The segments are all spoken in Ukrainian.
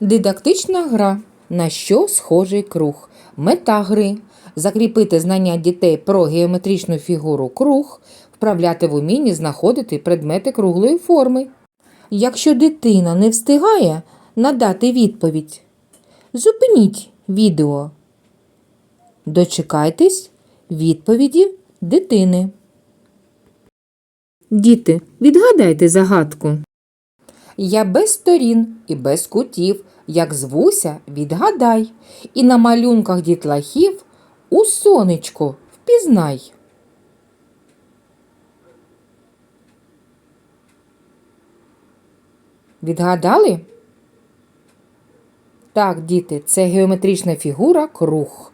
Дидактична гра. На що схожий круг? Мета гри закріпити знання дітей про геометричну фігуру круг, вправляти в умінні знаходити предмети круглої форми. Якщо дитина не встигає надати відповідь, зупиніть відео. Дочекайтесь відповіді дитини. Діти, відгадайте загадку. Я без сторін і без кутів, як звуся, відгадай, і на малюнках дітлахів у сонечко впізнай. Відгадали? Так, діти, це геометрична фігура круг.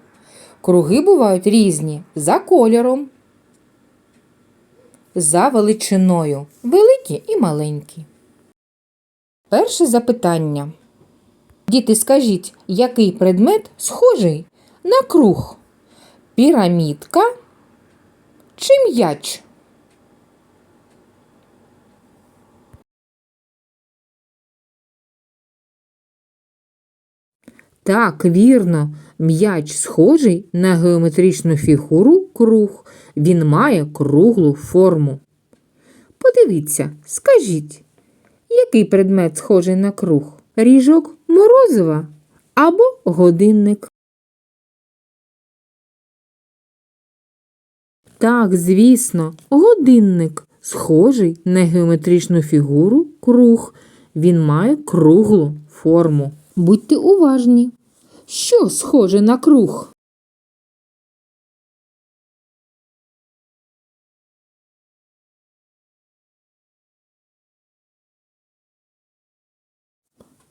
Круги бувають різні за кольором, за величиною, великі і маленькі. Перше запитання. Діти, скажіть, який предмет схожий на круг? Пірамідка чи м'яч? Так, вірно, м'яч схожий на геометричну фігуру круг. Він має круглу форму. Подивіться, скажіть, який предмет схожий на круг? Ріжок морозива або годинник? Так, звісно, годинник схожий на геометричну фігуру круг. Він має круглу форму. Будьте уважні. Що схоже на круг?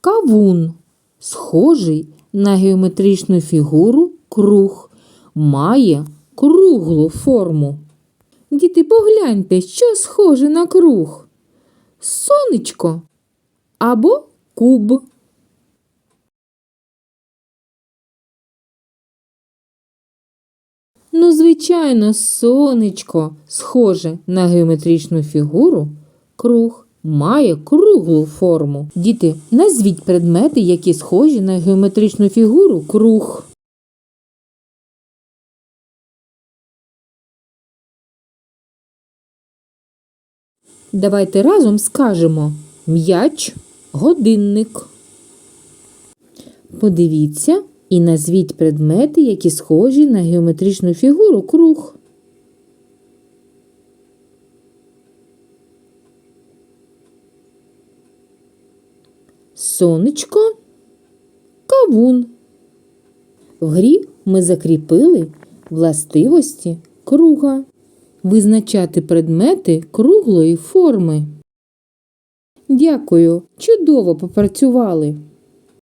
Кавун, схожий на геометричну фігуру круг, має круглу форму. Діти, погляньте, що схоже на круг. Сонечко або куб. Ну, звичайно, сонечко, схоже на геометричну фігуру, круг має круглу форму. Діти, назвіть предмети, які схожі на геометричну фігуру круг. Давайте разом скажемо м'яч, годинник. Подивіться і назвіть предмети, які схожі на геометричну фігуру круг. Сонечко, кавун. В грі ми закріпили властивості круга. Визначати предмети круглої форми. Дякую, чудово попрацювали.